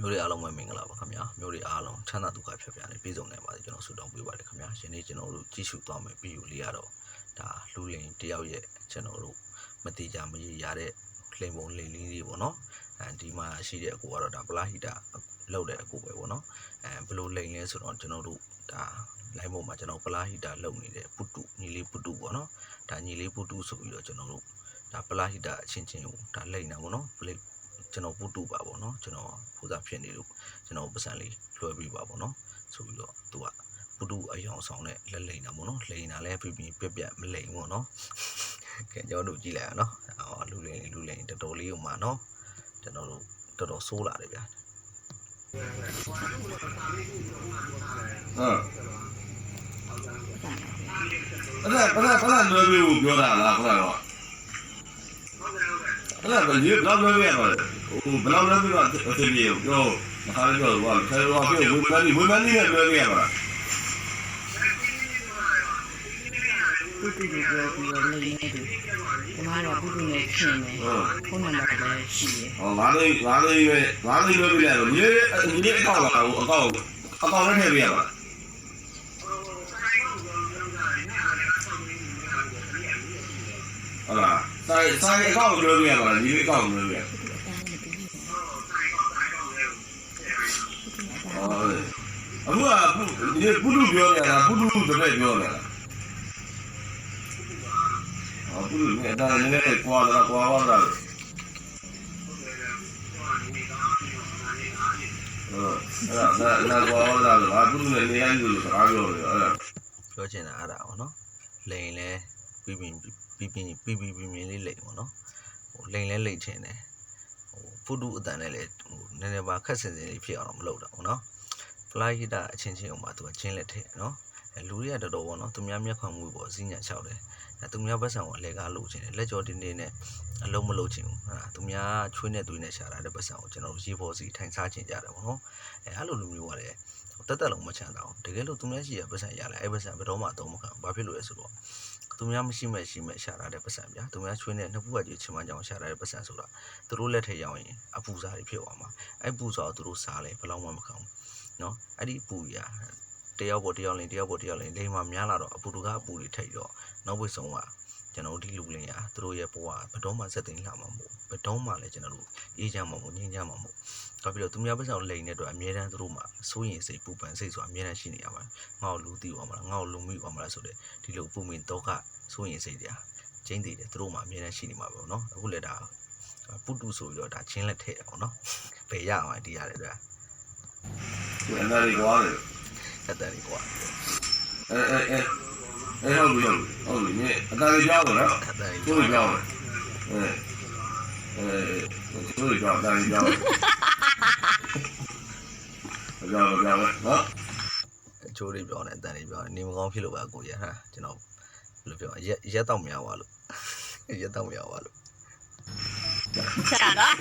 မျိုးတွေအားလုံးပဲမင်္ဂလာပါခင်ဗျာမျိုးတွေအားလုံးချမ်းသာဒုက္ခဖြတ်ပြားနေပြည်စုံနေပါစေကျွန်တော်ဆုတောင်းပေးပါတယ်ခင်ဗျာယနေ့ကျွန်တော်တို့ကြည့်ရှုသွားမယ်ဗီဒီယိုလေးကတော့ဒါလူလိန်တယောက်ရဲ့ကျွန်တော်တို့မတိကြမရရတဲ့လိန်ပုံလိန်လေးတွေပေါ့နော်အဲဒီမှာရှိတဲ့အကူကတော့ဒါပလာဟီတာလောက်တဲ့အကူပဲပေါ့နော်အဲဘယ်လိုလိန်လဲဆိုတော့ကျွန်တော်တို့ဒါလိုင်းပေါ်မှာကျွန်တော်ပလာဟီတာလုံနေတဲ့ပုတုညီလေးပုတုပေါ့နော်ဒါညီလေးပုတုဆိုပြီးတော့ကျွန်တော်တို့ဒါပလာဟီတာအချင်းချင်းကိုဒါလိန်တာပေါ့နော်ပလိ ကျွန်တော်ပုတုပါပေါ့နော်ကျွန်တော်ပူဇာဖြစ်နေလို့ကျွန်တော်ပတ်စံလေးလွှဲပြီးပါပေါ့နော်ဆိုပြီးတော့သူကပုတုအယောင်ဆောင်နဲ့လက်လိန်တာပေါ့နော်လိန်တာလည်းပြပြပြက်ပြက်မလိန်ပေါ့နော်ကဲကျွန်တော်တို့ကြည့်လိုက်အောင်နော်အော်လူလိန်လူလိန်တော်တော်လေးဥမှာနော်ကျွန်တော်တို့တော်တော်ဆိုးလာတယ်ဗျာဟုတ်အဲ့ဒါဘာသာဘာသာလွယ်ပြီးကိုပြောတာလားခလာတော့ အဲ့ဒါဘယ်လိုဘယ်လိုလွယ်ရမှာလဲဟိုဘယ်လိုလွယ်ပြီးတော့အသိပြေကိုပြောမခါပြောတော့ဆယ်ရောပြောဝေမန်းဝေမန်းလေးနဲ့လွယ်ရမှာပုတူတွေပြောပြီးတော့လိမ့်နေတယ်ဒီမှာတော့ပုတူနဲ့ခင်တယ်ဖုန်းနံပါတ်လည်းရှိတယ်ဟောငါလေးငါလေးပဲငါလေးလွယ်ပြီးလိုက်တော့ညီလေးညီလေးအကောက်လာဟိုအကောက်အကောက်နဲ့ထည့်ပြရမှာ ဟုတ်လားဆိုင်ဆိုင်အကောက်လွယ်ပြရမှာညီလေးအကောက်လွယ်ပြရဟုတ်အခုကဒီပုလူပြောနေတာပုလူတစ်ပြောနေတာအော်ပုလူနဲ့ဒါလည်းကွာတာကွာသွားတာအဲ့ဒါနာကွာသွားတာငါပုလူနဲ့နေရာကြီးလို့စကားပြောတယ်အဲ့ဒါပြောချင်တာအဲ့ဒါပေါ့နော်လိန်လဲပြီးပြီး ပြီးပြီးပြီးပြီးပြီးလေးလိန်ပေါ့နော်ဟိုလိန်လဲလိန်ချင်တယ်ဟိုဖုတုအတန်နဲ့လဲဟိုနည်းနည်းပါခက်စင်စင်လေးဖြစ်အောင်တော့မလုပ်တာပေါ့နော်ဖလိုက်ဟီတာအချင်းချင်းအောင်မှာသူကချင်းလက်ထဲနော်အဲလူတွေကတော်တော်ပေါ့နော်သူများမျက်ခွန်မှုပေါ့စီးညာလျှောက်တယ်အဲသူများဘက်ဆံကိုအလဲကားလို့ချင်တယ်လက်ကြောတင်းတင်းနဲ့အလုံးမလုပ်ချင်ဘူးဟာသူများချွေးနဲ့သွေးနဲ့ရှာလာတဲ့ဘက်ဆံကိုကျွန်တော်ရေပေါ်စီထိုင်စားချင်ကြတယ်ပေါ့နော်အဲအဲ့လိုလူမျိုးကလည်းတက်တက်လုံးမချမ်းသာဘူးတကယ်လို့သူများရှိရဘက်ဆံရလဲအဲ့ဘက်ဆံဘယ်တော့မှအတော့မခံဘူးဘာဖြစ်လို့လဲဆိုတော့ သူများမရှိမဲ့ရှိမဲ့ရှာလာတဲ့ပတ်စံဗျာသူများချွေးနဲ့နှစ်ဖူးကကြီးချင်မကြောင်ရှာလာတဲ့ပတ်စံဆိုတာသူတို့လက်ထဲရောက်ရင်အပူစားတွေဖြစ်သွားမှာအဲ့ပူစားကိုသူတို့စားလဲဘယ်တော့မှမခံဘူးနော်အဲ့ဒီအပူကြီးတယောက်ပေါ်တယောက်လင်တယောက်ပေါ်တယောက်လင်လိမ်မှာများလာတော့အပူတကအပူတွေထိတ်တော့နောက်ဘက်ဆုံးက ကျွန်တော်တို့ဒီလူလင်ရသူတို့ရဲ့ဘဝဘယ်တော့မှဆက်သိမ်းလာမှာမဟုတ်ဘယ်တော့မှလည်းကျွန်တော်တို့အေးချမ်းမှာမဟုတ်ငြိမ်းချမ်းမှာမဟုတ်နောက်ပြီးတော့သူများပတ်ဆောင်လိန်တဲ့အတွက်အမြဲတမ်းသူတို့မှာစိုးရင်စိတ်ပူပန်စိတ်ဆိုတာအမြဲတမ်းရှိနေရပါတယ်ငါ့ကိုလူသိပါမလားငါ့ကိုလူမိပါမလားဆိုတဲ့ဒီလိုပုံမင်တော့ကစိုးရင်စိတ်တရားကျင်းတည်တယ်သူတို့မှာအမြဲတမ်းရှိနေမှာပေါ့နော်အခုလည်းဒါပုတုဆိုပြီးတော့ဒါချင်းလက်ထည့်တာပေါ့နော်ဘယ်ရအောင်အတီးရတယ်ဗျာအဲ့ဒါတွေကွာတယ်အဲ့ဒါတွေကွာအဲအဲအဲ အဲဟုတ်ပြီဟုတ်ပြီမြေအတားကြောက်တယ်နော်တက်တယ်ကျိုးကြောက်တယ်အဲအဲကျိုးကြောက်တယ်ကြောက်တယ်ကြောက်ကြောက်နော်အချိုးတွေပြောနေအတန်တွေပြောနေနေမကောင်းဖြစ်လို့ပါကိုရဟာကျွန်တော်ဘယ်လိုပြောရက်ရက်တော့မရပါလို့ရက်တော့မရပါလို့ချာတော့